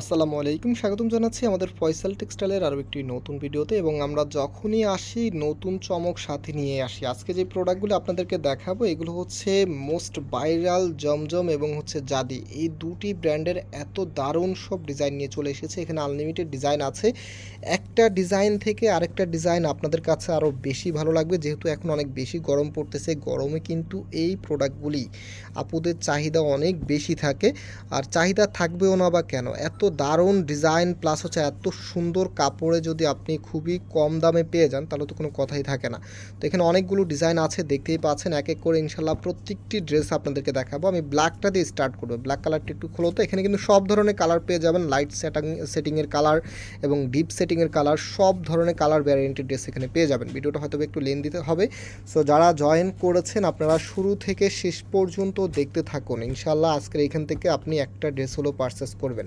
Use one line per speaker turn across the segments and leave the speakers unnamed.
আসসালামু আলাইকুম, স্বাগতম জানাচ্ছি আমাদের ফয়সাল টেক্সটাইলের আরও একটি নতুন ভিডিওতে এবং আমরা যখনই আসি নতুন চমক সাথে নিয়ে আসি। আজকে যে প্রোডাক্টগুলো আপনাদেরকে দেখাবো, এগুলো হচ্ছে মোস্ট ভাইরাল, জমজম এবং হচ্ছে জাদি। এই দুটি ব্র্যান্ডের এত দারুণ সব ডিজাইন নিয়ে চলে এসেছে। এখানে আনলিমিটেড ডিজাইন আছে। একটা ডিজাইন থেকে আরেকটা ডিজাইন আপনাদের কাছে আরও বেশি ভালো লাগবে। যেহেতু এখন অনেক বেশি গরম পড়তেছে, গরমে কিন্তু এই প্রোডাক্টগুলি আপুদের চাহিদা অনেক বেশি থাকে। আর চাহিদা থাকবেও না বা কেন? এত দারুণ ডিজাইন প্লাস হচ্ছে এত সুন্দর কাপড়ে যদি আপনি খুবই কম দামে পেয়ে যান, তাহলে তো কোনো কথাই থাকে না। তো এখানে অনেকগুলো ডিজাইন আছে, দেখতেই পাচ্ছেন, এক এক করে ইনশাল্লাহ প্রত্যেকটি ড্রেস আপনাদেরকে দেখাবো। আমি ব্ল্যাকটা দিয়ে স্টার্ট করব ব্ল্যাক কালারটা একটু খোলো তো। এখানে কিন্তু সব ধরনের কালার পেয়ে যাবেন লাইট সেটিং সেটিংয়ের কালার এবং ডিপ সেটিংয়ের কালার সব ধরনের কালার ভ্যারিয়েন্টের ড্রেস এখানে পেয়ে যাবেন। ভিডিওটা হয়তো একটু লেন দিতে হবে। সো যারা জয়েন করেছেন, আপনারা শুরু থেকে শেষ পর্যন্ত দেখতে থাকুন। ইনশাল্লাহ আজকের এখান থেকে আপনি একটা ড্রেস হলো পারচেস করবেন।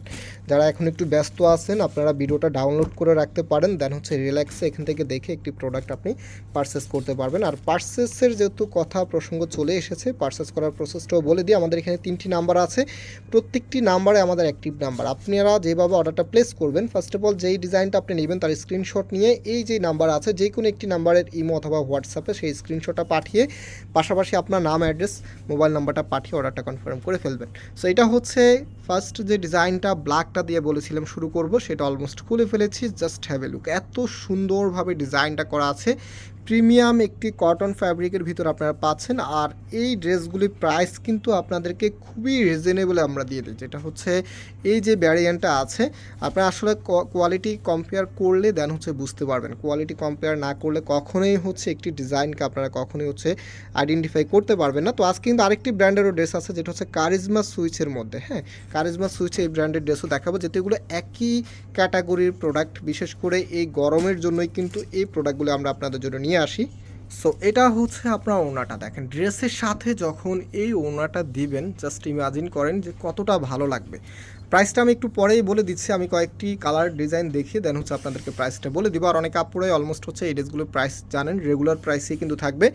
যারা এখন একটু ব্যস্ত আছেন, আপনারা ভিডিওটা ডাউনলোড করে রাখতে পারেন দেন হচ্ছে রিল্যাক্সে এখান থেকে দেখে একটি প্রোডাক্ট আপনি পারচেস করতে পারবেন। আর পারচেসের যেহেতু কথা, প্রসঙ্গ চলে এসেছে পারচেস করার প্রসেসটাও বলে দিই, আমাদের এখানে তিনটি নাম্বার আছে। প্রত্যেকটি নাম্বারে আমাদের অ্যাক্টিভ নাম্বার আপনারা যেভাবে অর্ডারটা প্লেস করবেন ফার্স্ট অফ অল যেই ডিজাইনটা আপনি নেবেন, তার স্ক্রিনশট নিয়ে এই যে নাম্বার আছে যে কোনো একটি নাম্বারের ইমো অথবা হোয়াটসঅ্যাপে সেই স্ক্রিনশটটা পাঠিয়ে পাশাপাশি আপনার নাম অ্যাড্রেস মোবাইল নাম্বারটা পাঠিয়ে অর্ডারটা কনফার্ম করে ফেলবেন। সো এটা হচ্ছে ফার্স্ট যে ডিজাইনটা ব্ল্যাকটা দিয়ে বলেছিলাম শুরু করব, সেটা অলমোস্ট খুলে ফেলেছি জাস্ট হ্যাভ এ লুক এত সুন্দরভাবে ডিজাইনটা করা আছে প্রিমিয়াম একটি কটন ফ্যাব্রিকের ভিতর আপনারা পাচ্ছেন। আর এই ড্রেসগুলির প্রাইস কিন্তু আপনাদেরকে খুবই রিজনেবল আমরা দিয়ে দিই। যেটা হচ্ছে এই যে ভ্যারিয়েন্টটা আছে, আপনারা আসলে কোয়ালিটি কম্পেয়ার করলে দেন হচ্ছে বুঝতে পারবেন। কোয়ালিটি কম্পেয়ার না করলে কখনোই হচ্ছে একটি ডিজাইনকে আপনারা কখনোই হচ্ছে আইডেন্টিফাই করতে পারবেন না। তো আজকে কিন্তু আরেকটি ব্র্যান্ডেরও ড্রেস আছে, যেটা হচ্ছে কারিজমা সুইচের মধ্যে। হ্যাঁ কারিজমা সুইচে এই ব্র্যান্ডের ড্রেসও দেখাবো, যেহেতু এগুলো একই ক্যাটাগরির প্রোডাক্ট বিশেষ করে এই গরমের জন্যই কিন্তু এই প্রোডাক্টগুলো আমরা আপনাদের জন্য নিয়ে আসি। সো এটা হচ্ছে আপনার ওনাটা দেখেন, ড্রেসের সাথে যখন এই ওনাটা দিবেন জাস্ট ইমাজিন করেন যে কতটা ভালো লাগবে। প্রাইসটা আমি একটু পরেই বলে দিচ্ছি, আমি কয়েকটি কালার ডিজাইন দেখিয়ে দেন হচ্ছে আপনাদেরকে প্রাইসটা বলে দিব। আর অনেক কাপড়ে অলমোস্ট হচ্ছে এই ড্রেসগুলোর প্রাইস জানেন রেগুলার প্রাইসেই কিন্তু থাকবে।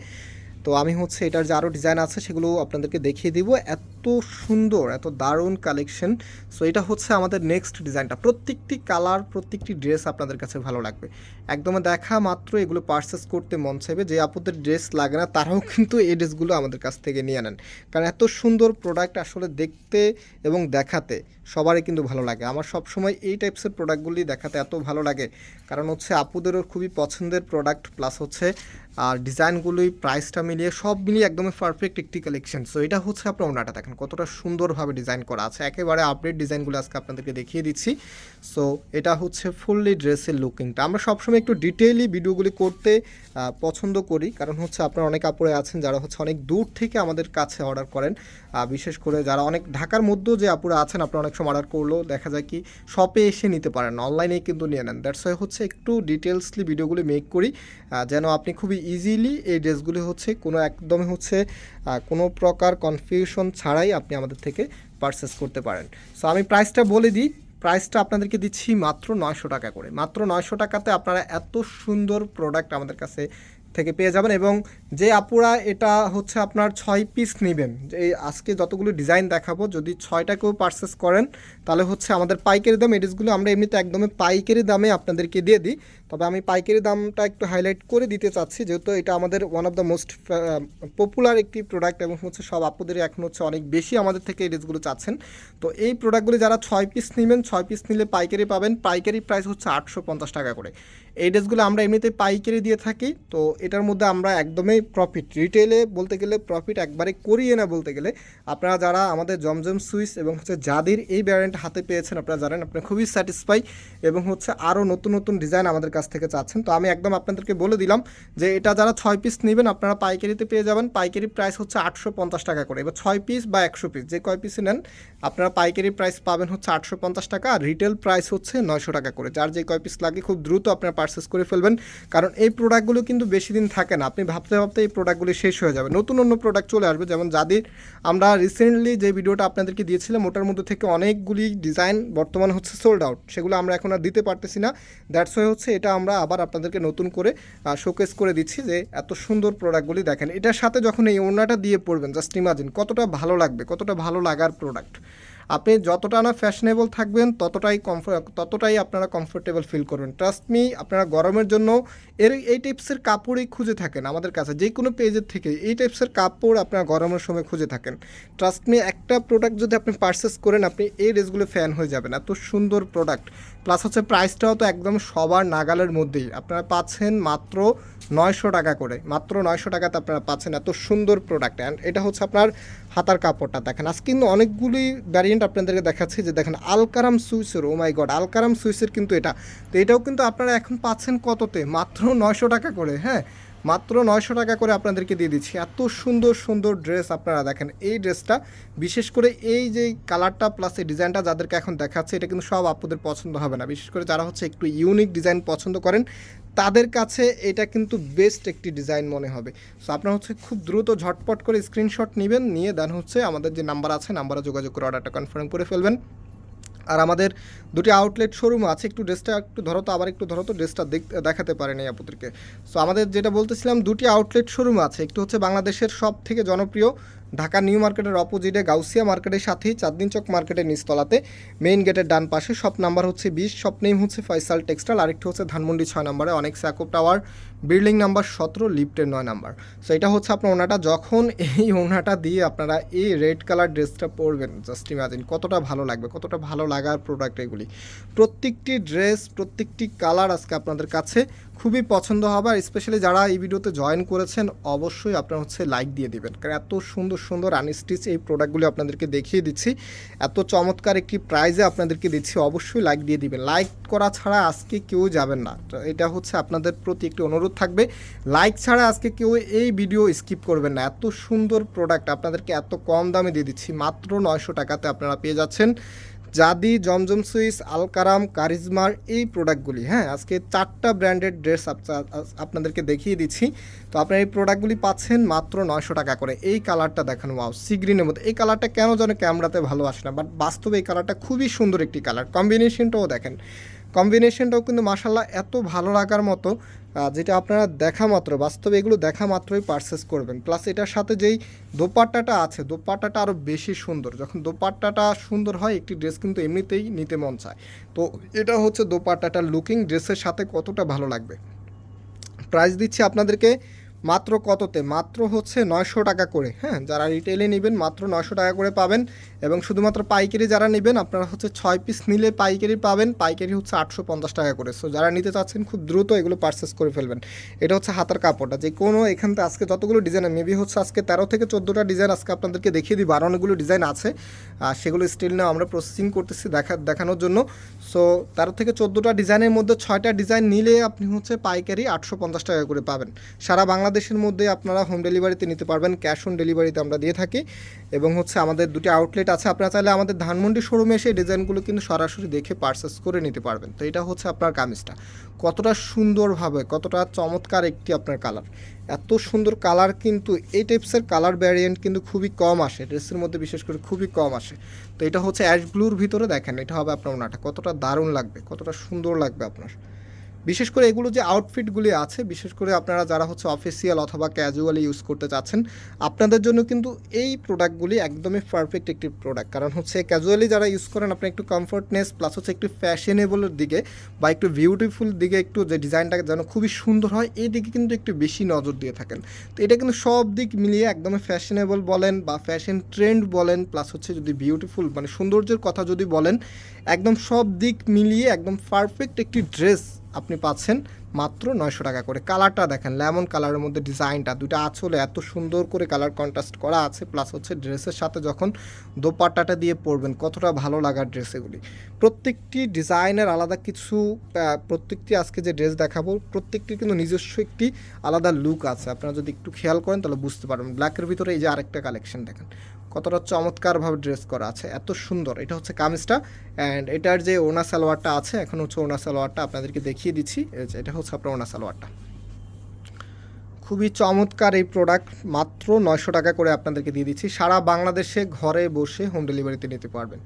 তো আমি হচ্ছে এটার যে আরও ডিজাইন আছে সেগুলো আপনাদেরকে দেখিয়ে দিব। এত সুন্দর, এত দারুণ কালেকশন সো এটা হচ্ছে আমাদের নেক্সট ডিজাইনটা প্রত্যেকটি কালার প্রত্যেকটি ড্রেস আপনাদের কাছে ভালো লাগবে। একদম দেখা মাত্র এগুলো পারচেস করতে মন চাইবে। যে আপুদের ড্রেস লাগে না, তারাও কিন্তু এই ড্রেসগুলো আমাদের কাছ থেকে নিয়ে নেন। কারণ এত সুন্দর প্রোডাক্ট আসলে দেখতে এবং দেখাতে সবারই কিন্তু ভালো লাগে। আমার সবসময় এই টাইপসের প্রোডাক্টগুলি দেখাতে এত ভালো লাগে। কারণ হচ্ছে আপুদেরও খুবই পছন্দের প্রোডাক্ট প্লাস হচ্ছে আর ডিজাইনগুলোই প্রাইসটা মিলিয়ে সব মিলিয়ে একদমই পারফেক্ট একটি কালেকশন সো এটা হচ্ছে আপনার ওনাটা দেখেন কতটা সুন্দরভাবে ডিজাইন করা আছে। একেবারে আপডেট ডিজাইনগুলো আজকে আপনাদেরকে দেখিয়ে দিচ্ছি। সো এটা হচ্ছে ফুললি ড্রেসের লুকিংটা আমরা সবসময় একটু ডিটেইলি ভিডিওগুলি করতে পছন্দ করি। কারণ হচ্ছে আপনারা অনেক কাপড়ে আছেন যারা হচ্ছে অনেক দূর থেকে আমাদের কাছে অর্ডার করেন। বিশেষ করে যারা অনেক ঢাকার মধ্যেও যে আপুরা আছেন, আপনারা অনেক সময় অর্ডার করলেও দেখা যায় কি শপে এসে নিতে পারেন অনলাইনেই কিন্তু নিয়ে নেন। দ্যাটস হচ্ছে একটু ডিটেলসলি ভিডিওগুলি মেক করি। যেন আপনি খুবই ইজিলি এই ড্রেসগুলি হচ্ছে কোনো একদমই হচ্ছে কোনো প্রকার কনফিউশন ছাড়াই আপনি আমাদের থেকে পারচেস করতে পারেন। সো আমি প্রাইসটা বলে দিই। প্রাইসটা আপনাদেরকে দিচ্ছি মাত্র নয়শো টাকা করে। মাত্র নয়শো টাকাতে আপনারা এত সুন্দর প্রোডাক্ট আমাদের কাছে থেকে পেয়ে যাবেন এবং যে আপুরা এটা হচ্ছে আপনার ছয় পিস নেবেন। এই আজকে যতগুলো ডিজাইন দেখাবো, যদি ছয়টা কেউ পারচেস করেন, তাহলে হচ্ছে আমাদের পাইকারি দাম এডিসগুলো আমরা এমনিতে একদমই পাইকারি দামে আপনাদেরকে দিয়ে দিই। তবে আমি পাইকারি দামটা একটু হাইলাইট করে দিতে চাচ্ছি, যেহেতু এটা আমাদের one of the most popular একটি প্রোডাক্ট এবং হচ্ছে সব আপুদেরই এখন হচ্ছে অনেক বেশি আমাদের থেকে এই চাচ্ছেন। তো এই প্রোডাক্টগুলি যারা ছয় পিস নেবেন, ছয় পিস নিলে পাইকারি পাবেন। পাইকারি প্রাইস হচ্ছে আটশো পঞ্চাশ টাকা করে। এই ড্রেসগুলো আমরা এমনিতে পাইকারি দিয়ে থাকি, তো এটার মধ্যে আমরা একদমই প্রফিট রিটেলে বলতে গেলে প্রফিট একবারে করিয়ে না বলতে গেলে, আপনারা যারা আমাদের জমজম সুইস এবং হচ্ছে যাদের এই ব্যারেন্ট হাতে পেয়েছেন, আপনারা জানেন আপনারা খুবই স্যাটিসফাই এবং হচ্ছে আরও নতুন নতুন ডিজাইন আমাদের কাছ থেকে চাচ্ছেন। তো আমি একদম আপনাদেরকে বলে দিলাম যে এটা যারা ছয় পিস নেবেন, আপনারা পাইকারিতে পেয়ে যাবেন। পাইকারি প্রাইস হচ্ছে আটশো পঞ্চাশ টাকা করে। এবার ছয় পিস বা একশো পিস যে কয় পিসই নেন, আপনারা পাইকারি প্রাইস পাবেন হচ্ছে আটশো পঞ্চাশ টাকা আর রিটেল প্রাইস হচ্ছে নয়শো টাকা করে। যার যে কয় পিস লাগে, খুব দ্রুত আপনারা পারচেস করে ফেলবেন। কারণ এই প্রোডাক্টগুলো কিন্তু বেশি দিন থাকে না। আপনি ভাবতে ভাবতে এই প্রোডাক্টগুলি শেষ হয়ে যাবে। নতুন অন্য প্রোডাক্ট চলে আসবে। যেমন যাদের আমরা রিসেন্টলি যে ভিডিওটা আপনাদেরকে দিয়েছিলাম, ওটার মধ্যে থেকে অনেকগুলি ডিজাইন বর্তমান হচ্ছে সোল্ড আউট সেগুলো আমরা এখন আর দিতে পারতেছি না। দ্যাটস ওয়ে হচ্ছে এটা আমরা আবার আপনাদেরকে নতুন করে শোকেস করে দিচ্ছি যে এত সুন্দর প্রোডাক্টগুলি দেখেন। এটার সাথে যখন এই ওড়নাটা দিয়ে পড়বেন জাস্ট ইমাজিন কতটা ভালো লাগবে, কতটা ভালো লাগার প্রোডাক্ট আপনি যতটা না ফ্যাশনেবল থাকবেন, ততটাই কমফোর্ট ততটাই আপনারা কমফোর্টেবল ফিল করবেন। ট্রাস্ট মি আপনারা গরমের জন্য এর এই টাইপসের কাপড়ই খুঁজে থাকেন আমাদের কাছে। যে কোনো পেজের থেকে এই টাইপসের কাপড় আপনারা গরমের সময় খুঁজে থাকেন। ট্রাস্ট মি একটা প্রোডাক্ট যদি আপনি পারচেস করেন, আপনি এই ড্রেসগুলো ফ্যান হয়ে যাবেন। এত সুন্দর প্রোডাক্ট প্লাস হচ্ছে প্রাইসটাও তো একদম সবার নাগালের মধ্যেই। আপনারা পাচ্ছেন মাত্র নয়শো টাকা করে। মাত্র নয়শো টাকাতে আপনারা পাচ্ছেন এত সুন্দর প্রোডাক্ট অ্যান্ড এটা হচ্ছে আপনার হাতার কাপড়টা। দেখেন আজ কিন্তু অনেকগুলি ভ্যারিয়েন্ট আপনাদেরকে দেখাচ্ছি যে দেখেন আলকারাম সুইসের ও মাই গড আলকারাম সুইসের কিন্তু এটা। তো এটাও কিন্তু আপনারা এখন পাচ্ছেন কততে? মাত্র নয়শো টাকা করে হ্যাঁ? মাত্র নয়শো টাকা করে আপনাদেরকে দিয়ে দিচ্ছি। এত সুন্দর সুন্দর ড্রেস আপনারা দেখেন। এই ড্রেসটা বিশেষ করে এই যে কালারটা প্লাস এই ডিজাইনটা যাদেরকে এখন দেখাচ্ছে, এটা কিন্তু সব আপনাদের পছন্দ হবে না। বিশেষ করে যারা হচ্ছে একটু ইউনিক ডিজাইন পছন্দ করেন, তাদের কাছে এটা কিন্তু বেস্ট একটি ডিজাইন মনে হবে। সো আপনারা হচ্ছে খুব দ্রুত ঝটপট করে স্ক্রিনশট নেবেন, নিয়ে দেন হচ্ছে আমাদের যে নাম্বার আছে নাম্বারে যোগাযোগ করে অর্ডারটা কনফার্ম করে ফেলবেন। আর আমাদের দুটি আউটলেট শোরুম আছে, একটু ড্রেসটা একটু ধরো তো, আবার একটু ধরো তো ড্রেসটা দেখ- দেখাতে পারেন এই আপুদেরকে। সো আমাদের যেটা বলতেছিলাম, দুটি আউটলেট শোরুম আছে, একটু হচ্ছে বাংলাদেশের সব থেকে জনপ্রিয় ঢাকা নিউ মার্কেটের অপোজিটে গাউসিয়া মার্কেটের সাথেই চাঁদদিন চক মার্কেটের নিচতলাতে মেইন গেটের ডান পাশে শপ নাম্বার হচ্ছে বিশ, শপ নেম হচ্ছে ফয়সাল টেক্সটাইল, আরেকটি হচ্ছে ধানমন্ডি ছয় নম্বরে, অনেক স্যাকোপ টাওয়ার, বিল্ডিং নাম্বার সতেরো, লিফটের নয় নাম্বার। সো এটা হচ্ছে আপনার ওনাটা, যখন এই ওনাটা দিয়ে আপনারা এই রেড কালার ড্রেসটা পরবেন জাস্ট ইমাজিন কতটা ভালো লাগবে, কতটা ভালো লাগার প্রোডাক্ট এগুলি। প্রত্যেকটি ড্রেস, প্রত্যেকটি কালার আজকে আপনাদের কাছে খুবই পছন্দ হবে আর স্পেশালি যারা এই ভিডিওতে জয়েন করেছেন, অবশ্যই আপনারা হচ্ছে লাইক দিয়ে দিবেন। কারণ এত সুন্দর সুন্দর আনস্টিচ এই প্রোডাক্টগুলি আপনাদেরকে দেখিয়ে দিচ্ছি। এত চমৎকার একটি প্রাইজে আপনাদেরকে দিচ্ছি, অবশ্যই লাইক দিয়ে দিবেন। লাইক করা ছাড়া আজকে কেউ যাবেন না। এটা হচ্ছে আপনাদের প্রতি একটি অনুরোধ থাকবে। লাইক ছাড়া আজকে কেউ এই ভিডিও স্কিপ করবেন না। এত সুন্দর প্রোডাক্ট আপনাদেরকে এত কম দামে দিয়ে দিচ্ছি। মাত্র নয়শো টাকাতে আপনারা পেয়ে যাচ্ছেন। জাদি, জমজম সুইস, আলকারাম, কারিজমার এই প্রোডাক্টগুলি হ্যাঁ আজকে চারটা ব্র্যান্ডেড ড্রেস আপনাদেরকে দেখিয়ে দিচ্ছি। তো আপনারা এই প্রোডাক্টগুলি পাচ্ছেন মাত্র নয়শো টাকা করে। এই কালারটা দেখেন ওয়াও সি গ্রিনের মধ্যে এই কালারটা কেন যেন ক্যামেরাতে ভালো আসে না বাট বাস্তবে এই কালারটা খুবই সুন্দর একটি কালার কম্বিনেশনটাও দেখেন। কম্বিনেশনটাও কিন্তু মাসাল্লাহ এত ভালো লাগার মতো যেটা আপনারা দেখা মাত্র, বাস্তবে এগুলো দেখা মাত্রই পারচেস করবেন। প্লাস এটার সাথে যেই দোপাট্টাটা আছে, দোপাট্টাটা আরও বেশি সুন্দর। যখন দোপাট্টাটা সুন্দর হয়, একটি ড্রেস কিন্তু এমনিতেই নিতে মন চায়। তো এটা হচ্ছে দোপাট্টাটা লুকিং ড্রেসের সাথে কতটা ভালো লাগবে? প্রাইস দিচ্ছি আপনাদেরকে মাত্র কততে? মাত্র হচ্ছে নয়শো টাকা করে। হ্যাঁ যারা রিটেলে নেবেন মাত্র নয়শো টাকা করে পাবেন এবং শুধুমাত্র পাইকারি যারা নেবেন, আপনারা হচ্ছে ছয় পিস নিলে পাইকারি পাবেন। পাইকারি হচ্ছে আটশো পঞ্চাশ টাকা করে। সো যারা নিতে চাচ্ছেন, খুব দ্রুত এগুলো পারচেস করে ফেলবেন। এটা হচ্ছে হাতার কাপড়টা। যে কোনো এখান থেকে আজকে যতগুলো ডিজাইন মেবি হচ্ছে আজকে তেরো থেকে চোদ্দোটা ডিজাইন আজকে আপনাদেরকে দেখিয়ে দিব। আর অনেকগুলো ডিজাইন আছে। আর সেগুলো স্টিল না আমরা প্রসেসিং করতেছি দেখা, দেখানোর জন্য। সো তার থেকে চোদ্দোটা ডিজাইনের মধ্যে ছয়টা ডিজাইন নিলে আপনি হচ্ছে পাইকারি আটশো পঞ্চাশ টাকা করে পাবেন। সারা বাংলাদেশের মধ্যে আপনারা হোম ডেলিভারিতে নিতে পারবেন ক্যাশ অন ডেলিভারিতে আমরা দিয়ে থাকি। এবং হচ্ছে আমাদের দুটি আউটলেট আছে, আপনারা চাইলে আমাদের ধানমন্ডি শোরুমে এসে ডিজাইনগুলো কিন্তু সরাসরি দেখে পারচেস করে নিতে পারবেন। তো এটা হচ্ছে আপনার কামিজটা। কতটা সুন্দরভাবে, কতটা চমৎকার একটি আপনার কালার এত সুন্দর কালার কিন্তু এই টাইপসের কালার ভ্যারিয়েন্ট কিন্তু খুবই কম আসে। ড্রেসের মধ্যে বিশেষ করে খুবই কম আসে। তো এটা হচ্ছে অ্যাশ ব্লুর ভিতরে দেখেন, এটা হবে আপনার ওনাটা। কতটা দারুণ লাগবে, কতটা সুন্দর লাগবে আপনার। বিশেষ করে এগুলো যে আউটফিটগুলি আছে, বিশেষ করে আপনারা যারা হচ্ছে অফিসিয়াল অথবা ক্যাজুয়ালি ইউজ করতে চাচ্ছেন, আপনাদের জন্য কিন্তু এই প্রোডাক্টগুলি একদমই পারফেক্ট একটি প্রোডাক্ট কারণ হচ্ছে ক্যাজুয়ালি যারা ইউজ করেন আপনি একটু কমফোর্টনেস প্লাস হচ্ছে একটু ফ্যাশনেবলের দিকে বা একটু বিউটিফুল দিকে একটু যে ডিজাইনটা যেন খুবই সুন্দর হয়, এই দিকে কিন্তু একটু বেশি নজর দিয়ে থাকেন। তো এটা কিন্তু সব দিক মিলিয়ে একদমই ফ্যাশনেবল বলেন বা ফ্যাশন ট্রেন্ড বলেন প্লাস হচ্ছে যদি বিউটিফুল মানে সৌন্দর্যের কথা যদি বলেন, একদম সব দিক মিলিয়ে একদম পারফেক্ট একটি ড্রেস আপনি পাচ্ছেন মাত্র নয়শো টাকা করে। কালারটা দেখেন, লেমন কালারের মধ্যে ডিজাইনটা দুটো আঁচলে এত সুন্দর করে কালার কন্ট্রাস্ট করা আছে, প্লাস হচ্ছে ড্রেসের সাথে যখন দোপাট্টাটা দিয়ে পরবেন, কতটা ভালো লাগার ড্রেস এগুলি। প্রত্যেকটি ডিজাইনের আলাদা কিছু প্রত্যেকটি আজকে যে ড্রেস দেখাবো, প্রত্যেকটির কিন্তু নিজস্ব একটি আলাদা লুক আছে। আপনারা যদি একটু খেয়াল করেন তাহলে বুঝতে পারবেন। ব্ল্যাকের ভিতরে এই যে আরেকটা কালেকশন দেখেন কতটা চমৎকারভাবে ড্রেস করা আছে, এত সুন্দর। এটা হচ্ছে কামিজটা অ্যান্ড এটার যে ওনা সালোয়ারটা আছে, এখন হচ্ছে ওনা সালোয়ারটা আপনাদেরকে দেখিয়ে দিচ্ছি। এটা হচ্ছে আপনার ওনা সালোয়ারটা। খুবই চমৎকার এই প্রোডাক্ট মাত্র নয়শো টাকা করে আপনাদেরকে দিয়ে দিচ্ছি। সারা বাংলাদেশে ঘরে বসে হোম ডেলিভারিতে নিতে পারবেন।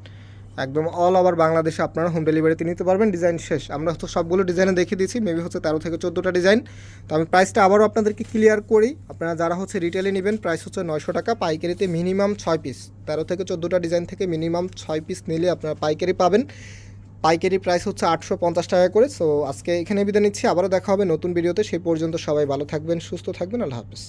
একদম অল ওভার বাংলাদেশে আপনারা হোম ডেলিভারিতে নিতে পারবেন ডিজাইন শেষ। আমরা হচ্ছে সবগুলো ডিজাইনে দেখিয়ে দিয়েছি মেবি হচ্ছে তেরো থেকে চোদ্দোটা ডিজাইন তো আমি প্রাইসটা আবারও আপনাদেরকে ক্লিয়ার করি। আপনারা যারা হচ্ছে রিটেলে নেবেন প্রাইস হচ্ছে নয়শো টাকা, পাইকারিতে মিনিমাম ছয় পিস তেরো থেকে চোদ্দোটা ডিজাইন থেকে মিনিমাম ছয় পিস নিলে আপনারা পাইকারি পাবেন। পাইকারি প্রাইস হচ্ছে আটশো পঞ্চাশ টাকা করে। সো আজকে এখানে বিদায় নিচ্ছি। আবারও দেখা হবে নতুন ভিডিওতে সেই পর্যন্ত সবাই ভালো থাকবেন, সুস্থ থাকবেন। আল্লাহ হাফিজ।